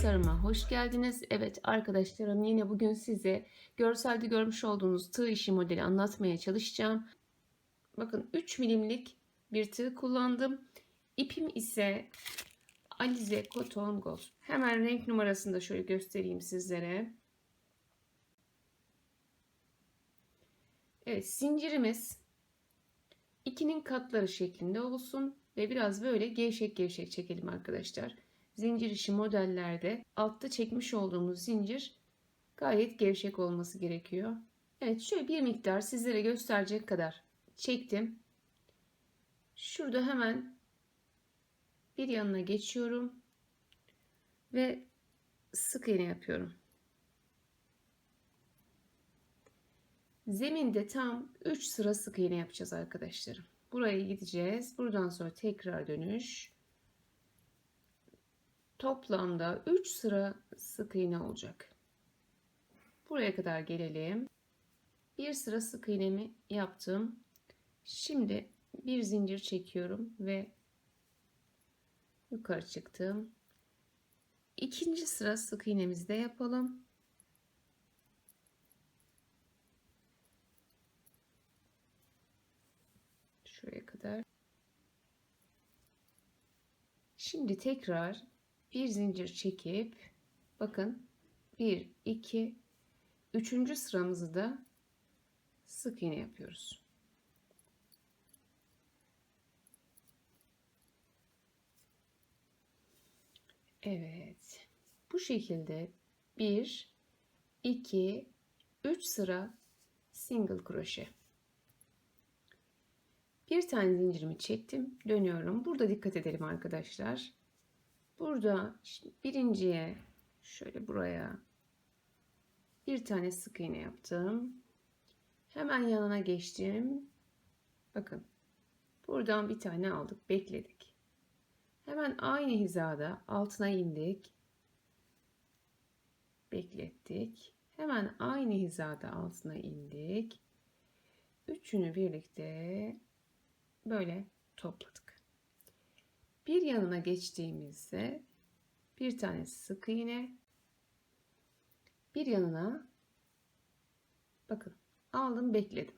tasarıma hoş geldiniz. Evet arkadaşlarım yine bugün size görselde görmüş olduğunuz tığ işi modeli anlatmaya çalışacağım. Bakın 3 milimlik bir tığ kullandım. İpim ise Alize Cotton Gold. Hemen renk numarasını da şöyle göstereyim sizlere. Evet zincirimiz ikinin katları şeklinde olsun ve biraz böyle gevşek gevşek çekelim arkadaşlar. Zincir işi modellerde altta çekmiş olduğumuz zincir gayet gevşek olması gerekiyor. Evet şöyle bir miktar sizlere gösterecek kadar çektim. Şurada hemen bir yanına geçiyorum ve sık iğne yapıyorum. Zeminde tam 3 sıra sık iğne yapacağız arkadaşlarım. Buraya gideceğiz. Buradan sonra tekrar dönüş. Toplamda 3 sıra sık iğne olacak. Buraya kadar gelelim. Bir sıra sık iğnemi yaptım. Şimdi bir zincir çekiyorum ve yukarı çıktım. İkinci sıra sık iğnemizi de yapalım. Şuraya kadar. Şimdi tekrar bir zincir çekip bakın 1 2 3. sıramızı da sık iğne yapıyoruz. Evet. Bu şekilde 1 2 3 sıra single kroşe. Bir tane zincirimi çektim. Dönüyorum. Burada dikkat edelim arkadaşlar. Burada birinciye şöyle buraya bir tane sık iğne yaptım. Hemen yanına geçtim. Bakın. Buradan bir tane aldık. Bekledik. Hemen aynı hizada altına indik. Beklettik. Hemen aynı hizada altına indik. Üçünü birlikte böyle topladık. Bir yanına geçtiğimizde bir tane sık iğne bir yanına bakın aldım bekledim.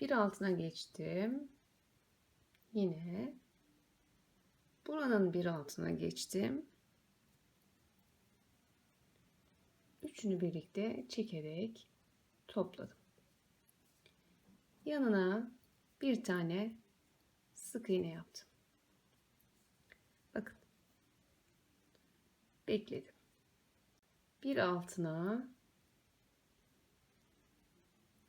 Bir altına geçtim. Yine buranın bir altına geçtim. Üçünü birlikte çekerek topladım. Yanına bir tane sık iğne yaptım. Bakın. Bekledim. Bir altına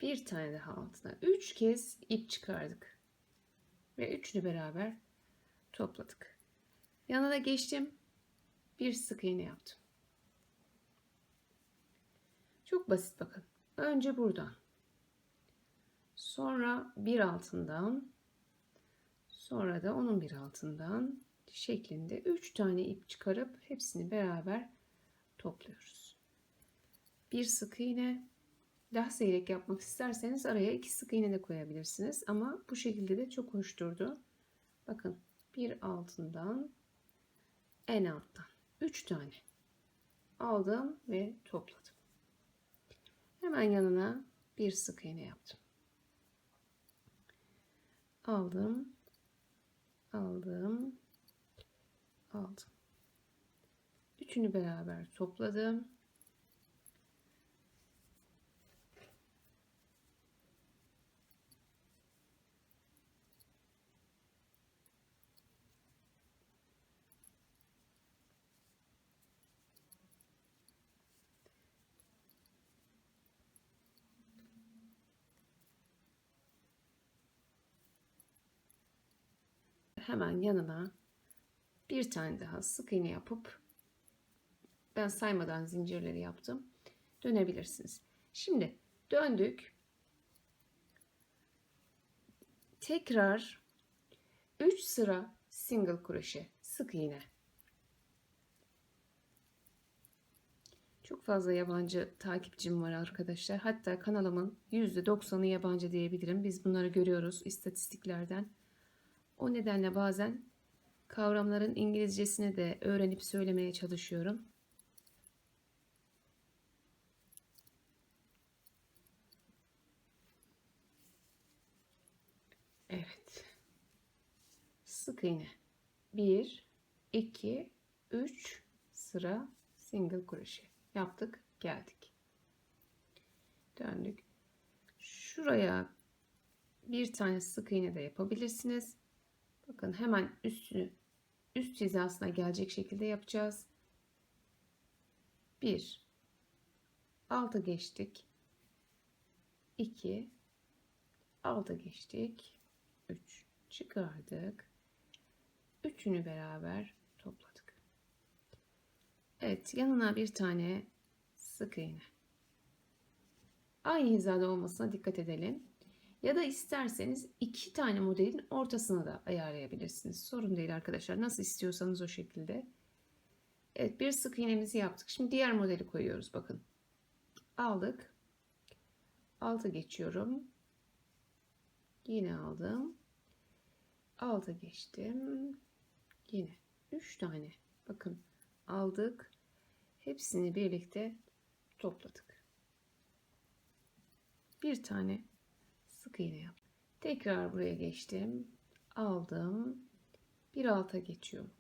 bir tane daha altına. Üç kez ip çıkardık. Ve üçünü beraber topladık. Yanına geçtim. Bir sık iğne yaptım. Çok basit bakın. Önce buradan. Sonra bir altından Sonra da onun bir altından şeklinde 3 tane ip çıkarıp hepsini beraber topluyoruz. Bir sık iğne daha seyrek yapmak isterseniz araya iki sık iğne de koyabilirsiniz ama bu şekilde de çok hoş durdu. Bakın bir altından en alttan 3 tane aldım ve topladım. Hemen yanına bir sık iğne yaptım. Aldım aldım. Aldım. Üçünü beraber topladım hemen yanına bir tane daha sık iğne yapıp ben saymadan zincirleri yaptım. Dönebilirsiniz. Şimdi döndük. Tekrar 3 sıra single kroşe sık iğne. Çok fazla yabancı takipçim var arkadaşlar. Hatta kanalımın %90'ı yabancı diyebilirim. Biz bunları görüyoruz istatistiklerden. O nedenle bazen kavramların İngilizcesini de öğrenip söylemeye çalışıyorum. Evet. Sık iğne. 1 2 3 sıra single crochet yaptık, geldik. Döndük. Şuraya bir tane sık iğne de yapabilirsiniz. Bakın hemen üstünü üst hizasına gelecek şekilde yapacağız. 1 6 geçtik. 2 6 geçtik. 3 çıkardık. Üçünü beraber topladık. Evet, yanına bir tane sık iğne. Aynı hizada olmasına dikkat edelim. Ya da isterseniz iki tane modelin ortasına da ayarlayabilirsiniz. Sorun değil arkadaşlar. Nasıl istiyorsanız o şekilde. Evet bir sık iğnemizi yaptık. Şimdi diğer modeli koyuyoruz. Bakın. Aldık. Altı geçiyorum. Yine aldım. Altı geçtim. Yine. Üç tane. Bakın aldık. Hepsini birlikte topladık. Bir tane sık iğne yap. Tekrar buraya geçtim. Aldım. Bir alta geçiyorum.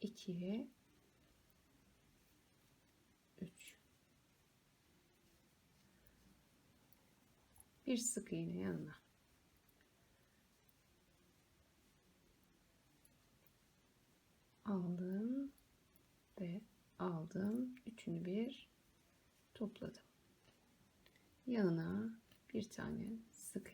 2 3 Bir sık iğne yanına. Aldım ve aldım. Üçünü bir topladım. Yanına bir tane sık.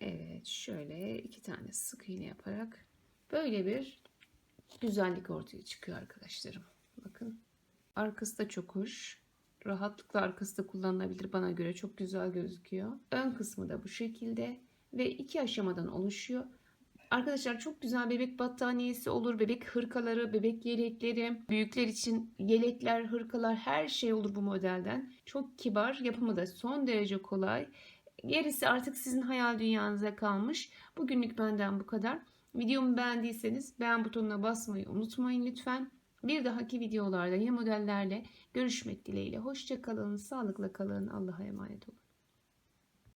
Evet şöyle iki tane sık iğne yaparak böyle bir güzellik ortaya çıkıyor arkadaşlarım. Bakın arkası da çok hoş. Rahatlıkla arkası da kullanılabilir bana göre çok güzel gözüküyor. Ön kısmı da bu şekilde ve iki aşamadan oluşuyor. Arkadaşlar çok güzel bebek battaniyesi olur, bebek hırkaları, bebek yelekleri, büyükler için yelekler, hırkalar her şey olur bu modelden. Çok kibar, yapımı da son derece kolay. Gerisi artık sizin hayal dünyanıza kalmış. Bugünlük benden bu kadar. Videomu beğendiyseniz beğen butonuna basmayı unutmayın lütfen. Bir dahaki videolarda yeni modellerle görüşmek dileğiyle. Hoşça kalın, sağlıkla kalın, Allah'a emanet olun.